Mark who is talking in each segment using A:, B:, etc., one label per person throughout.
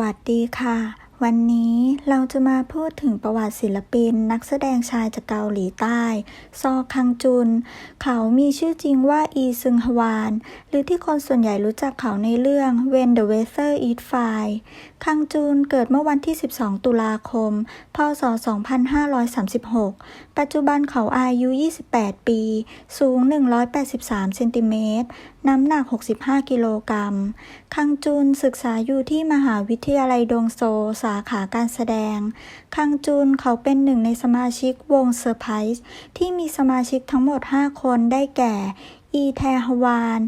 A: วัสดีค่ะ วันนี้เราจะมาพูดถึงประวัติศิลปิน นักแสดงชายจากเกาหลีใต้ ซอคังจุน เขามีชื่อจริงว่าอีซึงฮวาน หรือที่คนส่วนใหญ่รู้จักเขาในเรื่อง When the Weather Is Fine คังจุนเกิดเมื่อวันที่ 12 ตุลาคม พศ 2536 ปัจจุบันเขาอายุ 28 ปี สูง 183 เซนติเมตร น้ำหนัก 65 กิโลกรัม คังจุนศึกษาอยู่ที่มหาวิทยาลัยดงโซ สาขาการแสดง คังจุนเขาเป็นหนึ่งในสมาชิกวงเซอร์ไพรส์ที่มีสมาชิกทั้งหมด 5 คนได้แก่ อีแทฮวาน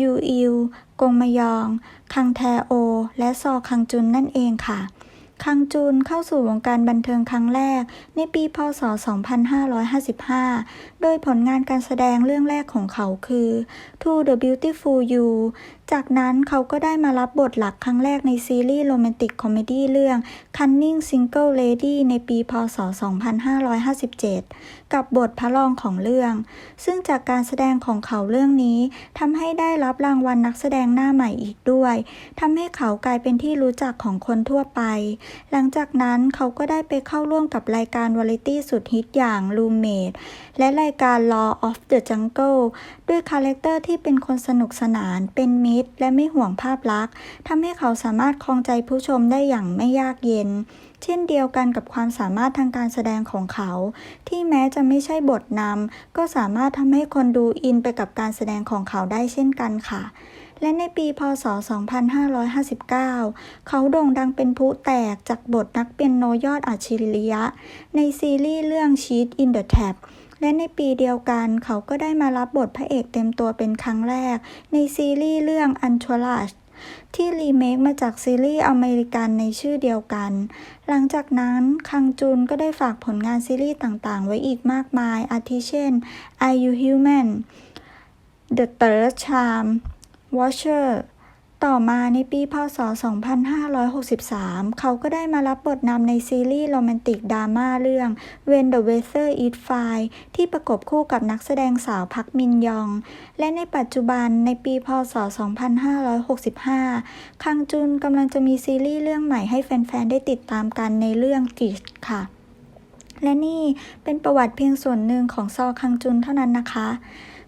A: ยูอิว กงมยอง คังแทโอ และซอคังจุนนั่นเองค่ะ คังจุนเข้าสู่วงการบันเทิงครั้งแรก ในปี พศ 2555 โดยผลงานการแสดงเรื่องแรกของเขาคือ To the Beautiful You จากนั้นเขาก็ได้มารับบทหลักครั้งแรกในซีรีส์โรแมนติกคอมเมดี้เรื่อง Cunning Single Lady ในปี พศ 2557 กับบทพระรองของเรื่อง ซึ่งจากการแสดงของเขาเรื่องนี้ทำให้ได้รับรางวัลนักแสดงหน้าใหม่อีกด้วยทำให้เขากลายเป็นที่รู้จักของคนทั่วไปหลังจากนั้นเขาก็ได้ไปเข้าร่วมกับรายการวาไรตี้สุดฮิตอย่าง Roommate และรายการ Law of the Jungle ด้วยคาแรคเตอร์ที่เป็นคนสนุกสนาน เป็นมิตร และไม่ห่วงภาพลักษณ์ทำให้เขาสามารถครองใจผู้ชมได้อย่างไม่ยากเย็น เช่นเดียวกันกับความสามารถทางการแสดงของเขา ที่แม้จะไม่ใช่บทนำก็สามารถทำให้คนดูอินไปกับการแสดงของเขาได้เช่นกันค่ะ และในปี พศ 2559 เขาโด่งดังเป็นผู้แตกจากบทนักเปียโนยอดอัจฉริยะ ในซีรีส์เรื่อง Cheat in the Tap และในปีเดียวกันเขาก็ได้มารับบทพระเอกเต็มตัวเป็นครั้งแรก ในซีรีส์เรื่อง Entourage ที่รีเมคมาจากซีรีส์อเมริกันในชื่อเดียวกัน หลังจากนั้นคังจุนก็ได้ฝากผลงานซีรีส์ต่างๆ ไว้อีกมากมาย อาทิเช่น Are You Human The Third Charm Watcher ต่อมาในปีพศ 2563 เขาก็ได้มารับบทนำในซีรีส์โรแมนติกดราม่าเรื่อง When the Weather Is Fine ที่ประกบคู่กับนักแสดงสาวพักมินยอง และในปัจจุบันในปีพศ 2565 คังจุนกำลังจะมีซีรีส์เรื่องใหม่ให้แฟน ๆ ได้ติดตามกันในเรื่องกิชค่ะ และนี่เป็นประวัติเพียงส่วนหนึ่งของซอคังจุนเท่านั้นนะคะ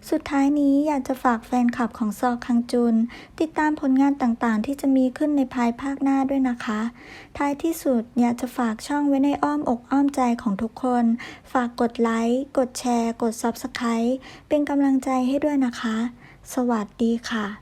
A: สุดท้ายนี้อยากจะฝากแฟนคลับของซอคังจุน ติดตามผลงานต่างๆ ที่จะมีขึ้นในภายภาคหน้าด้วยนะคะ ท้ายที่สุดอยากจะฝากช่องไว้ในอ้อมอกอ้อมใจของทุกคน ฝากกดไลค์ กดแชร์ กด Subscribe เป็นกำลังใจให้ด้วยนะคะ สวัสดีค่ะ